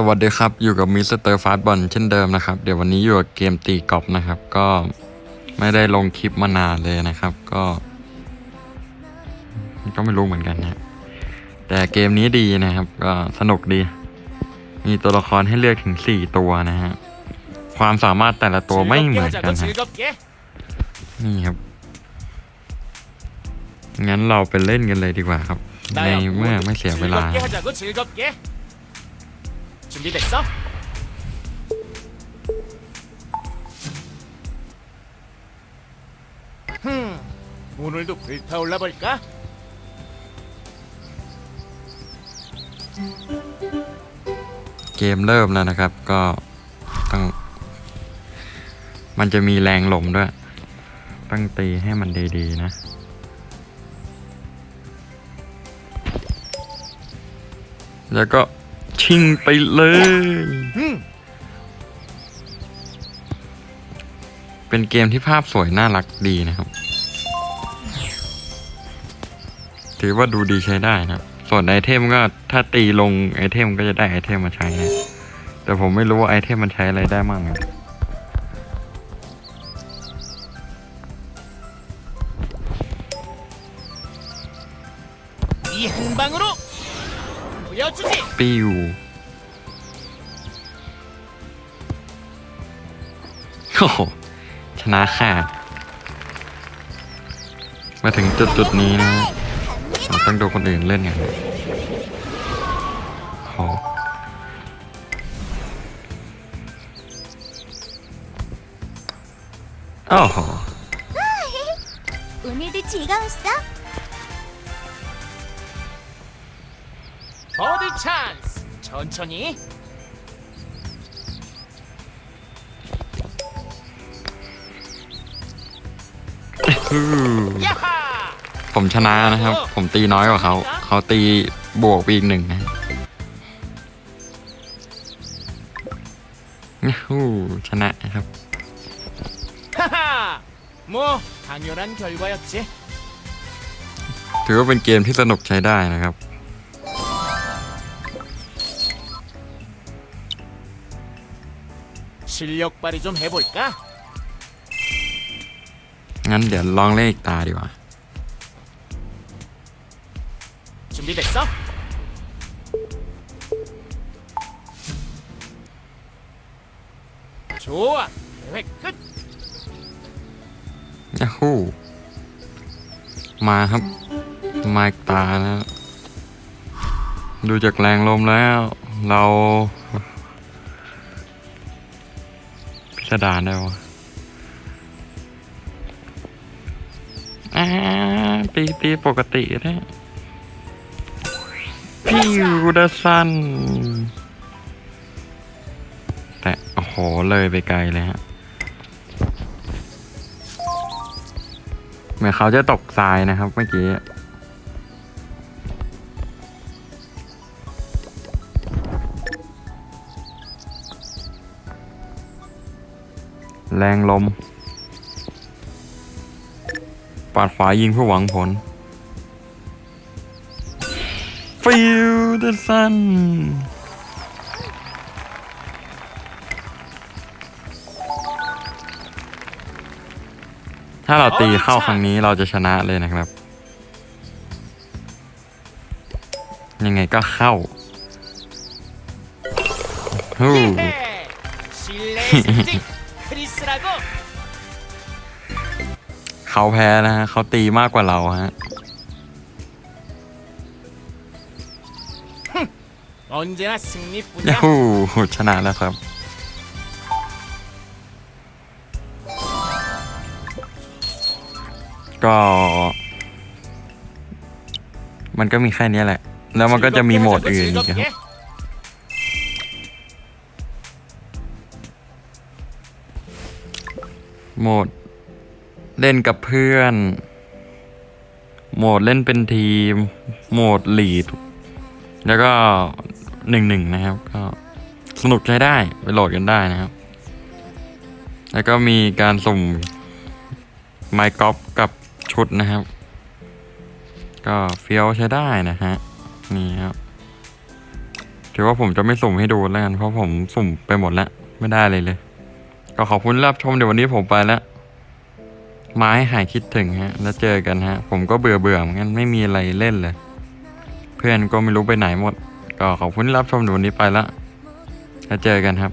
สวัสดีครับ อยู่กับมิสเตอร์ฟาสบอลเช่นเดิมนะครับ เดี๋ยววันนี้อยู่กับเกมตีกอบนะครับ ก็ไม่ได้ลงคลิปมานานเลยนะครับ ก็ ก็ไม่รู้เหมือนกันนะแต่เกมนี้ดีนะครับ ก็สนุกดี มีตัวละครให้เลือกถึงสี่ตัวนะฮะความสามารถแต่ละตัวไม่เหมือนกันฮะนี่ครับงั้นเราไปเล่นกันเลยดีกว่าครับ ในเมื่อไม่เสียเวลา 준비됐어? 흠 오늘도 불타올라 볼까? เกมเริ่มแล้วนะครับ ก็ต้อง มันจะมีแรงลมด้วย ต้องตีให้มันดีๆนะ แล้วก็ ชิงไปเลย 흠 เป็นเกมที่ภาพสวยน่ารักดีนะครับ ถือว่าดูดีใช้ได้นะครับ ส่วนไอเทมก็ถ้าตีลงไอเทมก็จะได้ไอเทมมาใช้นะแต่ผมไม่รู้ว่าไอเทมมันใช้อะไรได้มั่งอะ 이 한 방으로 보여주지 ปิ้วโอ้โหชนะค่ะ มาถึงจุดจุดๆนี้นะเราต้องดูคนอื่นเล่นอย่างนี้โอ้โหโอ้โห 오늘도 즐거웠어? 버디 찬스 천천히 อื้อ 야하 ผมชนะนะครับ ผมตีน้อยกว่าเขา เขาตีบวกไปอีกหนึ่งนะฮู้ชนะครับ 하하 뭐 당연한 결과였지 ถือว่าเป็นเกมที่สนุกใช้ได้นะครับ 실력 발휘 좀 해볼까? งั้นเดี๋ยวลองเลขตาดีกว่า 준비됐어? 좋아 대회 끝 ยาฮูมาครับ มาอีกตานะ ดูจากแรงลมแล้ว เรา พิสดารได้วะอ่าตีตีปกตินะพิวเดซัน แต่ โอ้โห เลยไปไกลเลยฮะ เหมือนเขาจะตกทรายนะครับเมื่อกี้ แรงลม ปาดขวายิงเพื่อหวังผล Feel the sun ถ้าเราตีเข้าครั้งนี้เราจะชนะเลยนะครับ ยังไงก็เข้าฮู้ 예! 실내 승진 크리스라고 เขาแพ้นะฮะเขาตีมากกว่าเราฮะ 언제나 ยา 승리뿐이야 ฮู้ชนะแล้วครับ ก็ มันก็มีแค่นี้แหละ แล้วมันก็จะมีโหมด 즐겁게 อื่น 하자고 อีกครับ 즐겁게. โหมด เล่นกับเพื่อน โหมดเล่นเป็นทีม โหมดลีด แล้วก็หนึ่งหนึ่งนะครับ ก็สนุกใช้ได้ ไปโหลดกันได้นะครับ แล้วก็มีการสุ่มไมค์กอล์ฟกับชุดนะครับ ก็เฟี้ยวใช้ได้นะฮะ นี่ครับถือว่าผมจะไม่สุ่มให้ดูแล้วกันเพราะผมสุ่มไปหมดแล้ว ไม่ได้เลยเลย ก็ขอบคุณรับชมเดี๋ยววันนี้ผมไปแล้วมาให้หายคิดถึงฮะ แล้วเจอกันฮะ ผมก็เบื่อเบื่อเหมือนกันไม่มีอะไรเล่นเลย เพื่อนก็ไม่รู้ไปไหนหมด ก็ขอบคุณรับชมเดี๋ยววันนี้ไปแล้วแล้วเจอกันครับ